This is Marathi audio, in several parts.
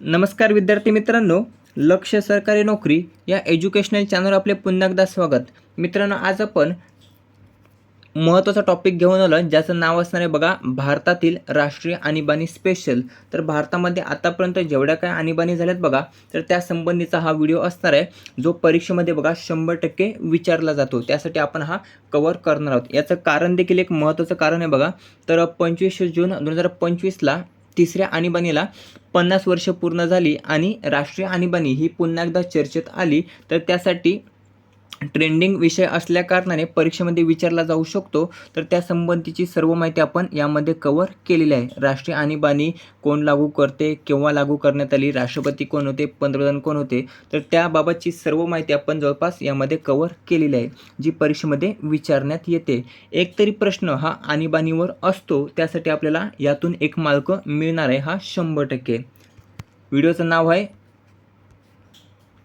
नमस्कार विद्यार्थी मित्रांनो लक्ष सरकारी नोकरी या एज्युकेशनल चॅनलवर आपले पुन्हा एकदा स्वागत. मित्रांनो आज आपण महत्त्वाचा टॉपिक घेऊन आलो ज्याचं नाव असणार आहे बघा भारतातील राष्ट्रीय आणीबाणी स्पेशल तर भारतामध्ये आतापर्यंत जेवढ्या काय आणीबाणी झाल्यात बघा तर त्या संबंधीचा हा व्हिडिओ असणार आहे जो परीक्षेमध्ये बघा शंभर टक्के विचारला जातो. त्यासाठी आपण हा कवर करणार आहोत. याचं कारण देखील एक महत्त्वाचं कारण आहे बघा तर पंचवीस जून दोन हजार पंचवीसला तिसऱ्या आणीबाणीला पन्नास वर्ष पूर्ण झाली आणि राष्ट्रीय आणीबाणी ही पुन्हा एकदा चर्चेत आली तर त्यासाठी ट्रेंडिंग विषय असल्या कारणाने परीक्षेमध्ये विचारला जाऊ शकतो. तर त्या संबंधीची सर्व माहिती आपण यामध्ये कवर केलेली आहे. राष्ट्रीय आणीबाणी कोण लागू करते केव्हा लागू करण्यात आली राष्ट्रपती कोण होते पंतप्रधान कोण होते तर त्याबाबतची सर्व माहिती आपण जवळपास यामध्ये कवर केलेली आहे जी परीक्षेमध्ये विचारण्यात येते. एक तरी प्रश्न हा आणीबाणीवर असतो त्यासाठी आपल्याला यातून एक मार्क मिळणार आहे हा शंभर टक्के. व्हिडिओचं नाव आहे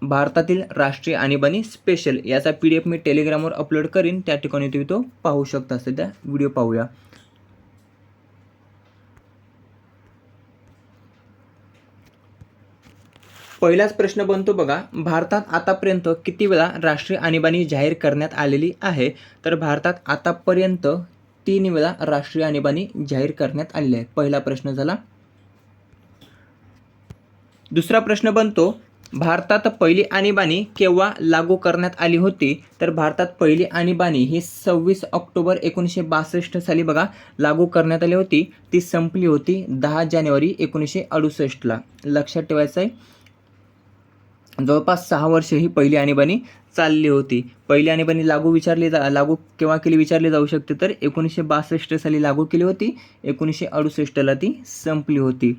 भारतातील राष्ट्रीय आणीबाणी स्पेशल याचा पी डी एफ मी टेलिग्रामवर अपलोड करीन. त्या ठिकाणी तुम्ही तो पाहू शकता. सध्या व्हिडिओ पाहूया. पहिलाच प्रश्न बनतो बघा. भारतात आतापर्यंत किती वेळा राष्ट्रीय आणीबाणी जाहीर करण्यात आलेली आहे? तर भारतात आतापर्यंत तीन वेळा राष्ट्रीय आणीबाणी जाहीर करण्यात आलेली आहे. पहिला प्रश्न झाला. दुसरा प्रश्न बनतो. भारतात पहिली आणीबाणी केव्हा लागू करण्यात आली होती? तर भारतात पहिली आणीबाणी ही सव्वीस ऑक्टोबर एकोणीसशे बासष्ट साली बघा लागू करण्यात आली होती. ती संपली होती दहा जानेवारी एकोणीसशे अडुसष्टला लक्षात ठेवायचं आहे जवळपास सहा वर्ष ही पहिली आणीबाणी चालली होती. पहिली आणीबाणी लागू विचारली जा लागू केव्हा केली विचारली जाऊ शकते? तर एकोणीसशे बासष्ट साली लागू केली होती. एकोणीसशे अडुसष्टला ती संपली होती.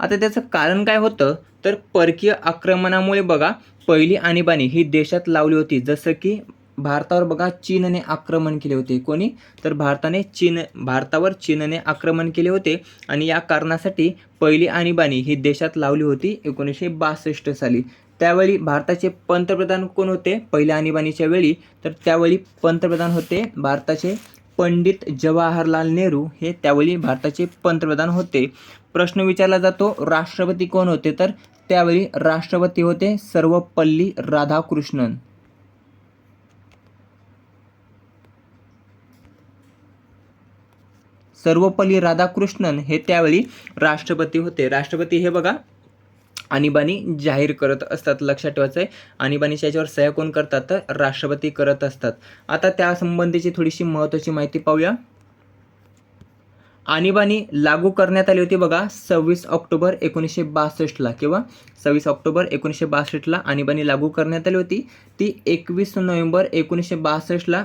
आता त्याचं कारण काय होतं? तर परकीय आक्रमणामुळे बघा पहिली आणीबाणी ही देशात लावली होती. जसं की भारतावर बघा चीनने आक्रमण केले होते. कोणी? तर भारताने चीन भारतावर चीनने आक्रमण केले होते. आणि या कारणासाठी पहिली आणीबाणी ही देशात लावली होती एकोणीसशे बासष्ट साली. त्यावेळी भारताचे पंतप्रधान कोण होते? पहिल्या आणीबाणीच्या वेळी. तर त्यावेळी पंतप्रधान होते भारताचे पंडित जवाहरलाल नेहरू. हे त्यावेळी भारताचे पंतप्रधान होते. प्रश्न विचारला जातो राष्ट्रपती कोण होते? तर त्यावेळी राष्ट्रपती होते सर्वपल्ली राधाकृष्णन. सर्वपल्ली राधाकृष्णन हे त्यावेळी राष्ट्रपती होते. राष्ट्रपती हे बघा आणीबाणी जाहीर करत असतात लक्षात ठेवायचं आहे आणीबाणीच्या याच्यावर सह्या कोण करतात? तर राष्ट्रपती करत असतात. आता त्यासंबंधीची थोडीशी महत्त्वाची माहिती पाहूया. आणीबाणी लागू करण्यात आली होती बघा सव्वीस ऑक्टोबर एकोणीसशे बासष्टला किंवा सव्वीस ऑक्टोबर एकोणीसशे बासष्टला आणीबाणी लागू करण्यात आली होती. ती एकवीस नोव्हेंबर एकोणीसशे बासष्टला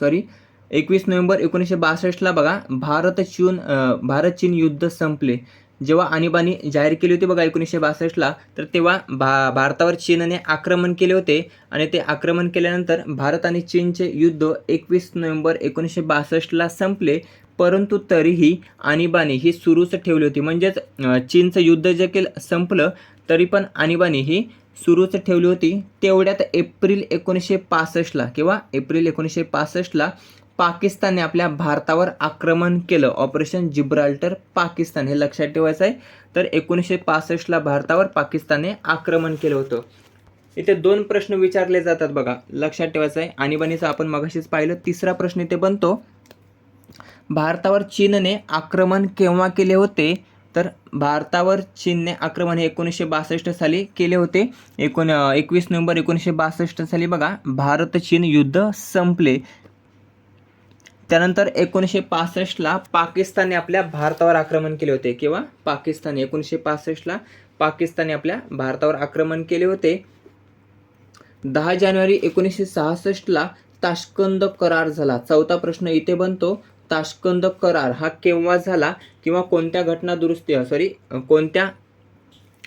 सॉरी एकवीस नोव्हेंबर एकोणीसशे बासष्टला बघा भारत चीन भारत चीन युद्ध संपले. जेव्हा आणीबाणी जाहीर केली होती बघा एकोणीसशे बासष्टला तर तेव्हा भा भारतावर चीनने आक्रमण केले होते आणि ते आक्रमण केल्यानंतर भारत आणि चीनचे युद्ध एकवीस नोव्हेंबर एकोणीसशे बासष्टला संपले. परंतु तरीही आणीबाणी ही सुरूच ठेवली होती. म्हणजेच चीनचं युद्ध देखील संपलं तरी पण आणीबाणी ही सुरूच ठेवली होती. तेवढ्यात एप्रिल एकोणीसशे पासष्टला किंवा एप्रिल एकोणीसशे पासष्टला पाकिस्तानने आपल्या भारतावर आक्रमण केलं. ऑपरेशन जिब्राल्टर पाकिस्तान हे लक्षात ठेवायचं आहे. तर एकोणीसशे पासष्टला भारतावर पाकिस्तानने आक्रमण केलं होतं. इथे दोन प्रश्न विचारले जातात बघा. लक्षात ठेवायचं आहे. आणीबाणीचं आपण मगाशीच पाहिलं. तिसरा प्रश्न इथे बनतो. भारतावर चीनने आक्रमण केव्हा केले होते? तर भारतावर चीनने आक्रमण हे एकोणीसशे बासष्ट साली केले होते. एकोण एकवीस नोव्हेंबर एकोणीसशे बासष्ट साली बघा. भारत चीन युद्ध संपले. त्यानंतर एकोणीसशे पासष्टला पाकिस्तानने आपल्या भारतावर आक्रमण केले होते. किंवा पाकिस्तान एकोणीसशे पासष्टला पाकिस्तानने आपल्या भारतावर आक्रमण केले होते. दहा जानेवारी एकोणीसशे सहासष्टला ताशकंद करार झाला. चौथा प्रश्न इथे बनतो. ताशकंद करार हा केव्हा झाला किंवा कोणत्या घटना दुरुस्ती सॉरी कोणत्या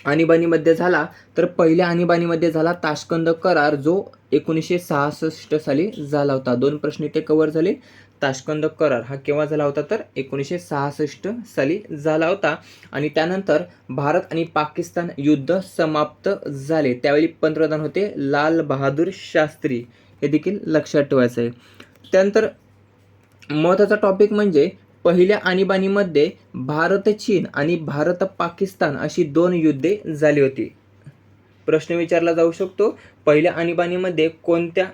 आणीबाणीमध्ये झाला? तर पहिल्या आणीबाणीमध्ये झाला ताशकंद करार जो एकोणीसशे सहासष्ट साली झाला होता. दोन प्रश्न इथे कव्हर झाले. ताशकंद करार हा केव्हा झाला होता तर एकोणीसशे सहासष्ट साली झाला होता. आणि त्यानंतर भारत आणि पाकिस्तान युद्ध समाप्त झाले. त्यावेळी पंतप्रधान होते लाल बहादूर शास्त्री. हे देखील लक्षात ठेवायचं आहे त्यानंतर महत्त्वाचा टॉपिक म्हणजे पहिल्या आणीबाणीमध्ये भारत चीन आणि भारत पाकिस्तान अशी दोन युद्धे झाली होती. प्रश्न विचारला जाऊ शकतो. पहिल्या आणीबाणीमध्ये कोणत्या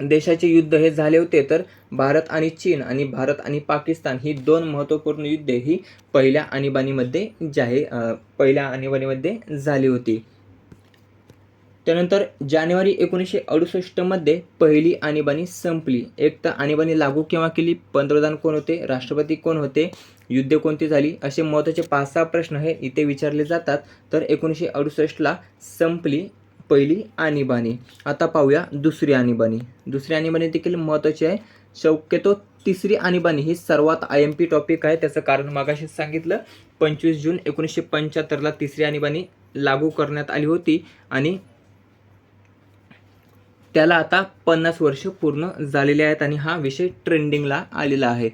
देशाचे युद्ध हे झाले होते तर भारत आणि चीन आणि भारत आणि पाकिस्तान ही दोन महत्त्वपूर्ण युद्धे ही पहिल्या आणीबाणीमध्ये जाहीर पहिल्या आणीबाणीमध्ये झाली होती. त्यानंतर जानेवारी एकोणीसशे अडुसष्टमध्ये पहिली आणीबाणी संपली. एक तर आणीबाणी लागू केव्हा केली? पंतप्रधान कोण होते? राष्ट्रपती कोण होते? युद्धे कोणती झाली? असे महत्त्वाचे पाच सहा प्रश्न हे इथे विचारले जातात. तर एकोणीसशे अडुसष्टला संपली. पहिली आणीबाणी. आता पाहूया दुसरी आणीबाणी. दुसरी आणीबाणी देखील महत्त्वाची आहे. शक्यतो तिसरी आणीबाणी ही सर्वात आय एम पी टॉपिक आहे. त्याचं कारण मागाशीच सांगितलं. पंचवीस जून एकोणीसशे पंच्याहत्तरला तिसरी आणीबाणी लागू करण्यात आली होती आणि त्याला आता पन्नास वर्ष पूर्ण झालेले आहेत आणि हा विषय ट्रेंडिंगला आलेला आहे.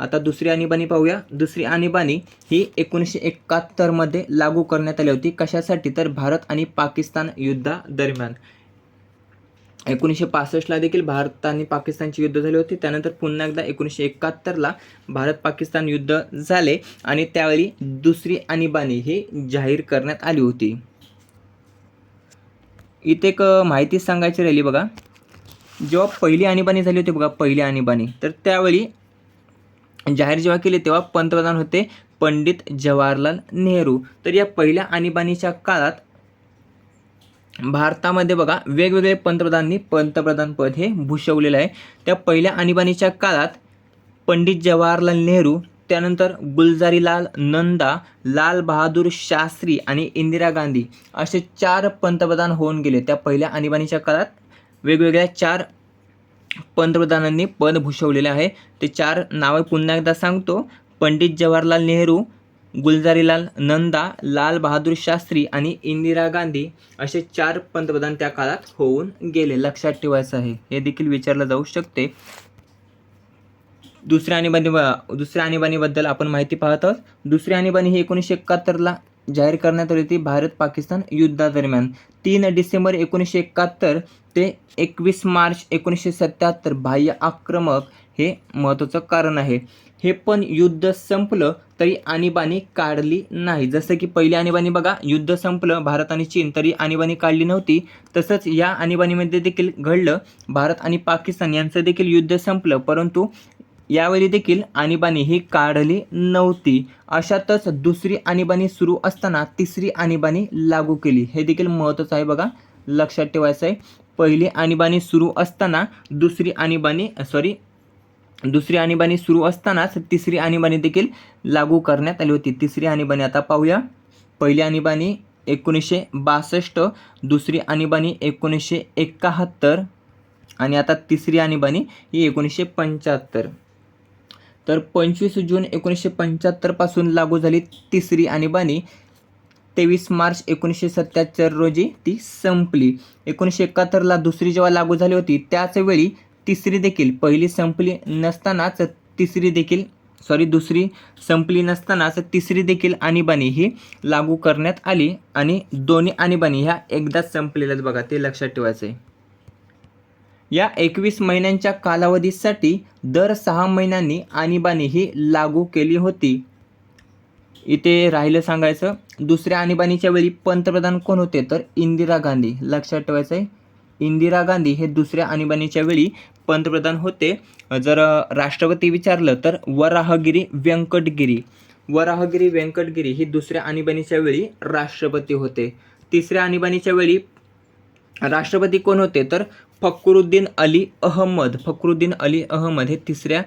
आता दुसरी आणीबाणी पाहूया. दुसरी आणीबाणी ही एकोणीसशे एकाहत्तरमध्ये लागू करण्यात आली होती. कशासाठी? तर भारत आणि पाकिस्तान युद्धादरम्यान एकोणीसशे पासष्टला देखील भारत आणि पाकिस्तानची युद्ध झाली होती. त्यानंतर पुन्हा एकदा एकोणीसशे एकाहत्तरला भारत पाकिस्तान युद्ध झाले आणि त्यावेळी दुसरी आणीबाणी ही जाहीर करण्यात आली होती. इथे एक माहिती सांगायची राहिली बघा. जेव्हा पहिली आणीबाणी झाली होती बघा पहिली आणीबाणी तर त्यावेळी जाहीर जेव्हा केले तेव्हा पंतप्रधान होते पंडित जवाहरलाल नेहरू. तर या पहिल्या आणीबाणीच्या काळात भारतामध्ये बघा वेगवेगळे पंतप्रधानांनी पंतप्रधानपद हे भूषवलेलं आहे. त्या पहिल्या आणीबाणीच्या काळात पंडित जवाहरलाल नेहरू त्यानंतर गुलजारीलाल नंदा लाल बहादूर शास्त्री आणि इंदिरा गांधी असे चार पंतप्रधान होऊन गेले. त्या पहिल्या आणीबाणीच्या काळात वेगवेगळ्या चार पंतप्रधानांनी पद भूषवलेले आहे. ते चार नावं पुन्हा एकदा सांगतो. पंडित जवाहरलाल नेहरू गुलजारीलाल नंदा लाल बहादूर शास्त्री आणि इंदिरा गांधी असे चार पंतप्रधान त्या काळात होऊन गेले. लक्षात ठेवायचं आहे. हे देखील विचारलं जाऊ शकते. दुसऱ्या आणीबाणी दुसऱ्या आणीबाणीबद्दल आपण माहिती पाहत आहोत. दुसरी आणीबाणी ही एकोणीसशे एकाहत्तरला जाहीर करण्यात आली होती भारत पाकिस्तान युद्धादरम्यान. तीन डिसेंबर एकोणीसशे एकाहत्तर ते एकवीस मार्च एकोणीसशे सत्याहत्तर बाह्य आक्रमक हे महत्त्वाचं कारण आहे. हे पण युद्ध संपलं तरी आणीबाणी काढली नाही. जसं की पहिली आणीबाणी बघा युद्ध संपलं भारत आणि चीन तरी आणीबाणी काढली नव्हती. तसंच या आणीबाणीमध्ये देखील घडलं भारत आणि पाकिस्तान यांचं देखील युद्ध संपलं. परंतु यावेळी देखील आणीबाणी ही काढली नव्हती. अशातच दुसरी आणीबाणी सुरू असताना तिसरी आणीबाणी लागू केली. हे देखील महत्त्वाचं आहे बघा. लक्षात ठेवायचं आहे पहिली आणीबाणी सुरू असताना दुसरी आणीबाणी सॉरी दुसरी आणीबाणी सुरू असतानाच तिसरी आणीबाणी देखील लागू करण्यात आली होती. तिसरी आणीबाणी आता पाहूया. पहिली आणीबाणी एकोणीसशे बासष्ट दुसरी आणीबाणी एकोणीसशे एकाहत्तर आणि आता तिसरी आणीबाणी ही एकोणीसशे पंच्याहत्तर. तर पंचवीस जून एकोणीसशे पंच्याहत्तरपासून लागू झाली तिसरी आणीबाणी. तेवीस मार्च एकोणीसशे सत्याहत्तर रोजी ती संपली. एकोणीसशे एकाहत्तरला दुसरी जेव्हा लागू झाली होती त्याचवेळी तिसरी देखील पहिली संपली नसतानाच तिसरी देखील सॉरी दुसरी संपली नसतानाच तिसरी देखील आणीबाणी ही लागू करण्यात आली आणि दोन्ही आणीबाणी ह्या एकदाच संपलेल्याच बघा ते लक्षात ठेवायचं आहे या एकवीस महिन्यांच्या कालावधीसाठी दर सहा महिन्यांनी आणीबाणी ही लागू केली होती. इथे राहिलं सांगायचं दुसऱ्या आणीबाणीच्या वेळी पंतप्रधान कोण होते? तर इंदिरा गांधी. लक्षात ठेवायचं आहे इंदिरा गांधी हे दुसऱ्या आणीबाणीच्या वेळी पंतप्रधान होते. जर राष्ट्रपती विचारलं तर वराहगिरी व्यंकटगिरी. वराहगिरी व्यंकटगिरी ही दुसऱ्या आणीबाणीच्या वेळी राष्ट्रपती होते. तिसऱ्या आणीबाणीच्या वेळी राष्ट्रपती कोण होते? तर फकरुद्दीन अली अहमद. फकरुद्दीन अली अहमद हे तिसऱ्या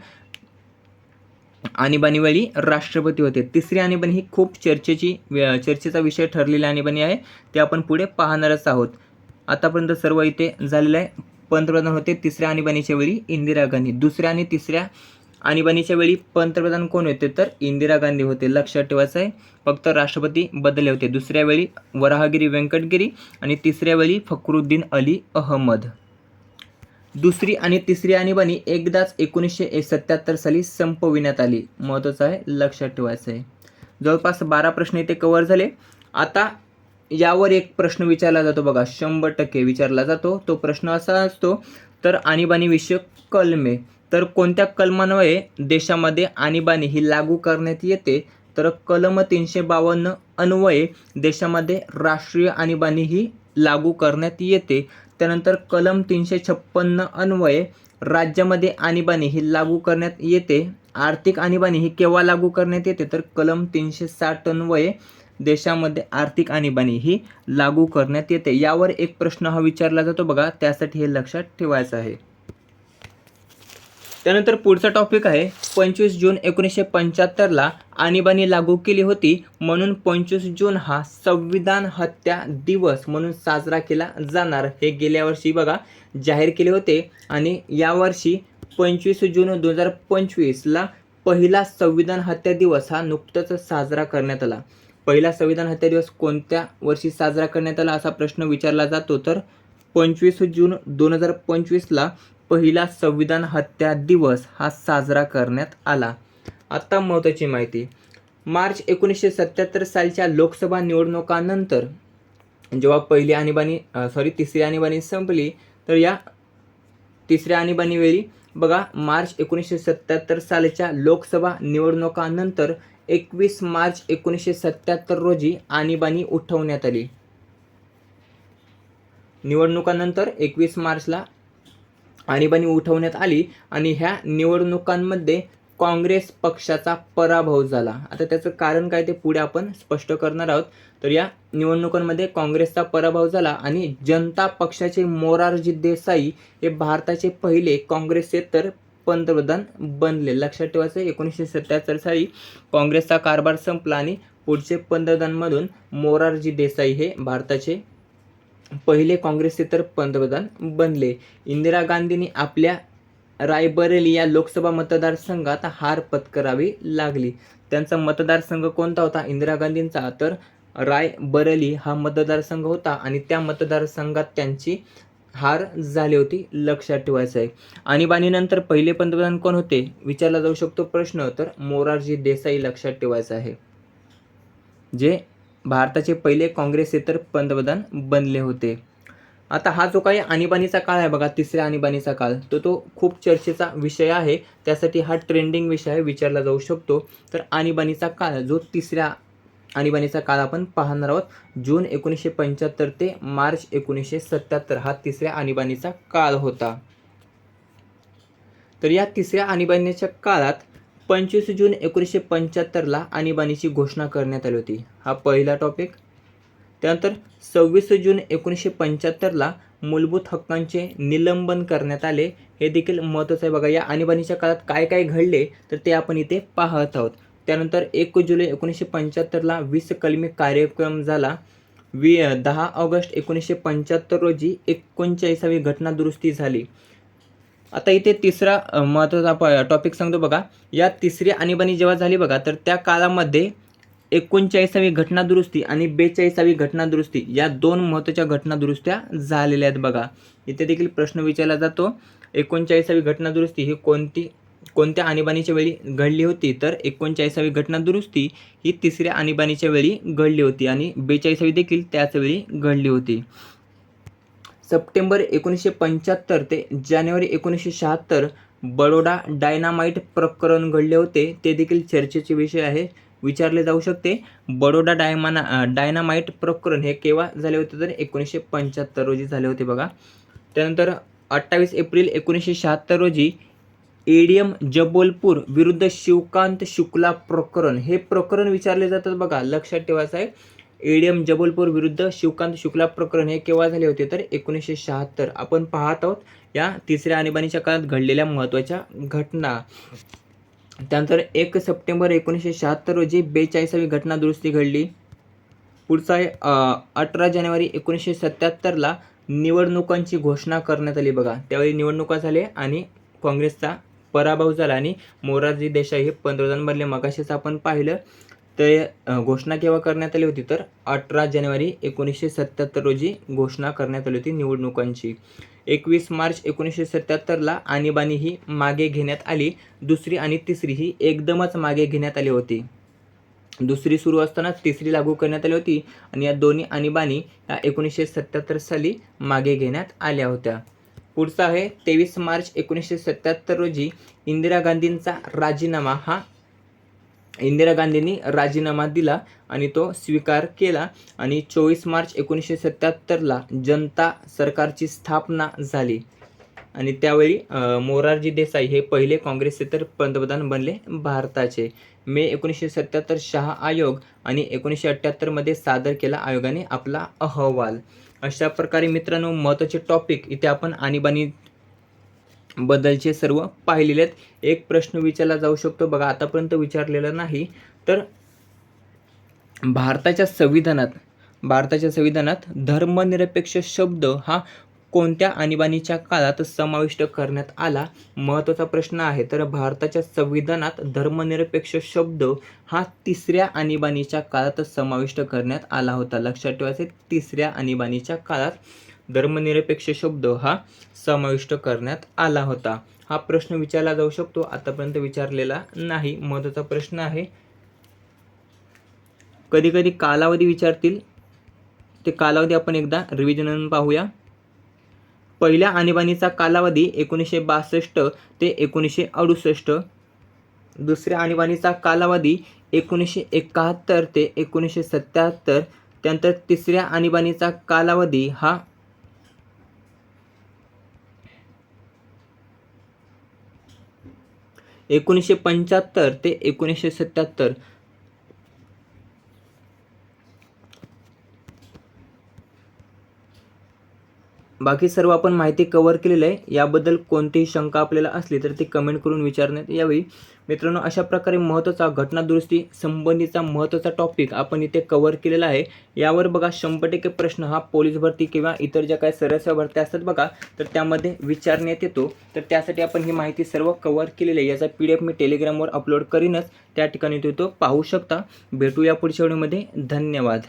आणीबाणीवेळी राष्ट्रपती होते. तिसरी आणीबाणी ही खूप चर्चेची चर्चेचा विषय ठरलेली आणीबाणी आहे. ते आपण पुढे पाहणारच आहोत. आतापर्यंत सर्व इथे झालेलं आहे. पंतप्रधान होते तिसऱ्या आणीबाणीच्या वेळी इंदिरा गांधी. दुसऱ्या आणि तिसऱ्या आणीबाणीच्या वेळी पंतप्रधान कोण होते? तर इंदिरा गांधी होते. लक्षात ठेवायचं आहे. फक्त राष्ट्रपती बदलले होते. दुसऱ्या वेळी वराहगिरी व्यंकटगिरी आणि तिसऱ्या वेळी फकरुद्दीन अली अहमद. दुसरी आणि तिसरी आणीबाणी एकदाच एकोणीसशे सत्याहत्तर साली संपविण्यात आली. महत्त्वाचं आहे लक्षात ठेवायचं आहे. जवळपास बारा प्रश्न इथे कव्हर झाले. आता यावर एक प्रश्न विचारला जातो बघा. शंभर टक्के विचारला जातो. तो प्रश्न असा असतो तर आणीबाणी विषयक कलमे. तर कोणत्या कलमान्वये देशामध्ये आणीबाणी ही लागू करण्यात येते? तर कलम तीनशे बावन्न अन्वये देशामध्ये राष्ट्रीय आणीबाणी ही लागू करण्यात येते. त्यानंतर कलम तीनशे छप्पन्न अन्वये राज्यामध्ये आणीबाणी ही लागू करण्यात येते. आर्थिक आणीबाणी ही केव्हा लागू करण्यात येते? तर कलम तीनशे साठ अन्वये देशामध्ये आर्थिक आणीबाणी ही लागू करण्यात येते. यावर एक प्रश्न हा विचारला जातो बघा. त्यासाठी हे लक्षात ठेवायचं आहे. त्यानंतर पुढचा टॉपिक आहे पंचवीस जून एकोणीसशे पंच्याहत्तरला आणीबाणी लागू केली होती म्हणून पंचवीस जून हा संविधान हत्या दिवस म्हणून साजरा केला जाणार. हे गेल्या वर्षी बघा जाहीर केले होते आणि यावर्षी पंचवीस जून दोन हजार पंचवीसला पहिला संविधान हत्या दिवस हा नुकताच साजरा करण्यात आला. पहिला संविधान हत्या दिवस कोणत्या वर्षी साजरा करण्यात आला असा प्रश्न विचारला जातो? तर पंचवीस जून दोन हजार पंचवीसला पहिला संविधान हत्या दिवस हा साजरा करण्यात आला. आत्ता महत्त्वाची माहिती. मार्च एकोणीसशे सत्याहत्तर सालच्या लोकसभा निवडणुकानंतर जेव्हा पहिली आणीबाणी सॉरी तिसरी आणीबाणी संपली तर या तिसऱ्या आणीबाणीवेळी बघा मार्च एकोणीसशे सत्याहत्तर सालच्या लोकसभा निवडणुकानंतर एकवीस मार्च एकोणीसशे सत्याहत्तर रोजी आणीबाणी उठवण्यात आली. निवडणुकानंतर एकवीस मार्चला आणीबाणी उठवण्यात आली आणि ह्या निवडणुकांमध्ये काँग्रेस पक्षाचा पराभव झाला. आता त्याचं कारण काय ते पुढे आपण स्पष्ट करणार आहोत. तर या निवडणुकांमध्ये काँग्रेसचा पराभव झाला आणि जनता पक्षाचे मोरारजी देसाई हे भारताचे पहिले काँग्रेसचे तर पंतप्रधान बनले. लक्षात ठेवायचं एकोणीसशे सत्याहत्तर साली काँग्रेसचा कारभार संपला आणि पुढचे पंतप्रधानमधून मोरारजी देसाई हे भारताचे पहिले काँग्रेसचे तर पंतप्रधान बनले. इंदिरा गांधींनी आपल्या रायबरेली या लोकसभा मतदारसंघात हार पत्करावी लागली. त्यांचा मतदारसंघ कोणता होता? इंदिरा गांधींचा. तर रायबरेली हा मतदारसंघ होता आणि त्या मतदारसंघात त्यांची हार झाली होती लक्षात ठेवायचं आहे. आणीबाणीनंतर पहिले पंतप्रधान कोण होते? विचारला जाऊ शकतो प्रश्न तर मोरारजी देसाई लक्षात ठेवायचा आहे. जे भारताचे पहिले काँग्रेसेतर पंतप्रधान बनले होते. आता हा जो काही आणीबाणीचा काळ आहे बघा तिसऱ्या आणीबाणीचा काळ तो तो खूप चर्चेचा विषय आहे. त्यासाठी हा ट्रेंडिंग विषय विचारला जाऊ शकतो. तर आणीबाणीचा काळ जो तिसऱ्या आणीबाणीचा काळ आपण पाहणार आहोत जून एकोणीसशे पंच्याहत्तर ते मार्च एकोणीसशे सत्याहत्तर हा तिसऱ्या आणीबाणीचा काळ होता. तर या तिसऱ्या आणीबाणीच्या काळात पंचवीस जून एकोणीसशे पंच्याहत्तरला आणीबाणीची घोषणा करण्यात आली होती. हा पहिला टॉपिक त्यानंतर सव्वीस जून एकोणीसशे पंच्याहत्तरला मूलभूत हक्कांचे निलंबन करण्यात आले. हे देखील महत्त्वाचं आहे. बघा या आणीबाणीच्या काळात काय काय घडले तर ते आपण इथे पाहत आहोत. त्यानंतर एक जुलै एकोणीसशे पंच्याहत्तरला वीस कलमी कार्यक्रम झाला. वी दहा ऑगस्ट एकोणीसशे पंच्याहत्तर रोजी एकोणचाळीसावी घटना दुरुस्ती झाली. आता इथे तिसरा महत्त्वाचा टॉपिक सांगतो बघा. या तिसरी आणीबाणी जेव्हा झाली बघा तर त्या काळामध्ये एकोणचाळीसावी घटना दुरुस्ती आणि बेचाळीसावी घटना दुरुस्ती या दोन महत्त्वाच्या घटना दुरुस्त्या झालेल्या आहेत बघा. इथे देखील प्रश्न विचारला जातो एकोणचाळीसावी घटना दुरुस्ती ही कोणती कोणत्या आणीबाणीच्या वेळी घडली होती? तर एकोणचाळीसावी घटना दुरुस्ती ही तिसऱ्या आणीबाणीच्या वेळी घडली होती आणि बेचाळीसावी देखील त्याच वेळी घडली होती. सप्टेंबर एकोणीसशे पंच्याहत्तर ते जानेवारी एकोणीसशे शहात्तर बडोडा डायनामाईट प्रकरण घडले होते. ते देखील चर्चेचे विषय आहे. विचारले जाऊ शकते. बडोडा डायमाना डायनामाईट प्रकरण हे केव्हा झाले होते तर एकोणीसशे पंच्याहत्तर रोजी झाले होते बघा. त्यानंतर अठ्ठावीस एप्रिल एकोणीसशे शहात्तर रोजी एडीएम जबलपूर विरुद्ध शिवकांत शुक्ला प्रकरण हे प्रकरण विचारले जातात बघा. लक्षात ठेवायचं आहे एडीएम जबलपूर विरुद्ध शिवकांत शुक्ला प्रकरण हे केव्हा झाले होते? तर एकोणीसशे शहात्तर. आपण पाहत आहोत या तिसऱ्या आणीबाणीच्या काळात घडलेल्या महत्त्वाच्या घटना. त्यानंतर एक सप्टेंबर एकोणीसशे शहात्तर रोजी बेचाळीसावी घटना दुरुस्ती घडली. पुढचा आहे अठरा जानेवारी एकोणीसशे सत्याहत्तरला निवडणुकांची घोषणा करण्यात आली बघा. त्यावेळी निवडणुका झाले आणि काँग्रेसचा पराभव झाला आणि मोरारजी देसाई हे पंतप्रधान बनले. मगाशीच आपण पाहिलं ते घोषणा केव्हा करण्यात आली होती? तर अठरा जानेवारी एकोणीसशे सत्याहत्तर रोजी घोषणा करण्यात आली होती निवडणुकांची. एकवीस मार्च एकोणीसशे सत्याहत्तरला आणीबाणी ही मागे घेण्यात आली. दुसरी आणि तिसरी ही एकदमच मागे घेण्यात आली होती. दुसरी सुरू असताना तिसरी लागू करण्यात आली होती आणि या दोन्ही आणीबाणी या एकोणीसशे सत्याहत्तर साली मागे घेण्यात आल्या होत्या. पुढचा आहे तेवीस मार्च एकोणीसशे सत्याहत्तर रोजी इंदिरा गांधींचा राजीनामा हा इंदिरा गांधींनी राजीनामा दिला आणि तो स्वीकार केला. आणि चोवीस मार्च एकोणीसशे सत्याहत्तरला जनता सरकारची स्थापना झाली. आणि त्यावेळी मोरारजी देसाई हे पहिले काँग्रेसचे तर पंतप्रधान बनले भारताचे. मे एकोणीसशे सत्याहत्तर शहा आयोग आणि एकोणीसशे अठ्ठ्याहत्तरमध्ये सादर केला आयोगाने आपला अहवाल. अशा प्रकारे मित्रांनो महत्त्वाचे टॉपिक इथे आपण आणीबाणी बद्दलचे सर्व पाहिलेले आहेत. एक प्रश्न विचारला जाऊ शकतो. बघा आतापर्यंत विचारलेला नाही तर भारताच्या संविधानात भारताच्या संविधानात धर्मनिरपेक्ष शब्द हा कोणत्या आणीबाणीच्या काळात समाविष्ट करण्यात आला? महत्त्वाचा प्रश्न आहे. तर भारताच्या संविधानात धर्मनिरपेक्ष शब्द हा तिसऱ्या आणीबाणीच्या काळात समाविष्ट करण्यात आला होता. लक्षात ठेवायचे तिसऱ्या आणीबाणीच्या काळात धर्मनिरपेक्ष शब्द हा समाविष्ट करण्यात आला होता. हा प्रश्न विचारला जाऊ शकतो. आतापर्यंत विचारलेला नाही. महत्त्वाचा प्रश्न आहे. कधी कधी कालावधी विचारतील. ते कालावधी आपण एकदा रिव्हिजन पाहूया. पहिल्या आणीबाणीचा कालावधी एकोणीसशे बासष्ट ते एकोणीसशे अडुसष्ट. दुसऱ्या आणीबाणीचा कालावधी एकोणीसशे एकाहत्तर ते एकोणीसशे सत्याहत्तर. त्यानंतर तिसऱ्या आणीबाणीचा कालावधी हा एकोणीसशे पंच्याहत्तर ते एकोणीसशे सत्याहत्तर. बाकी सर्व आपण माहिती कवर केलेलं आहे. याबद्दल कोणतीही शंका आपल्याला असली तर ती कमेंट करून विचारण्यात यावी. मित्रांनो अशा प्रकारे महत्त्वाचा घटनादुरुस्ती संबंधीचा महत्त्वाचा टॉपिक आपण इथे कव्हर केलेला आहे. यावर बघा शंभर टक्के प्रश्न हा पोलीस भरती किंवा इतर ज्या काही सरळ भरत्या असतात बघा तर त्यामध्ये विचारण्यात येतो. तर त्यासाठी आपण ही माहिती सर्व कव्हर केलेली आहे. याचा पी डी एफ मी टेलिग्रामवर अपलोड करीनच त्या ठिकाणी तो पाहू शकता. भेटूया पुढच्या व्हिडिओमध्ये. धन्यवाद.